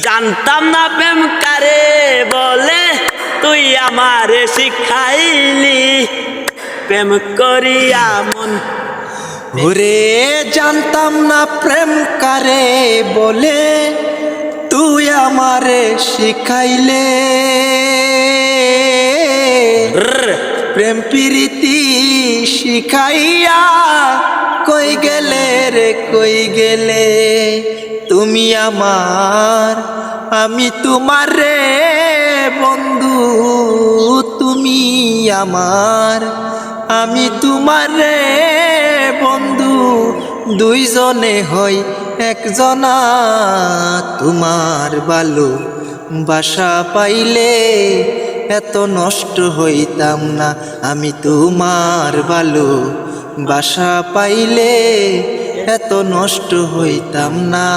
জানতাম না প্রেম কারে বলে তুই আমারে শিখাইলি। প্রেম করিয়া মন। ওরে জানতাম না প্রেম কারে বলে তুই আমারে শিখাইলে। প্রেম প্রীতি শিখাইয়া কই গেলে? তুমি আমার, আমি তোমার রে বন্ধু, তুমি আমার, আমি তোমার রে বন্ধু, দুইজনে হই একজনা, তোমার বালু বাসা পাইলে এত নষ্ট হইতাম না, আমি তোমার ভালো বাসা পাইলে এত নষ্ট হইতাম না।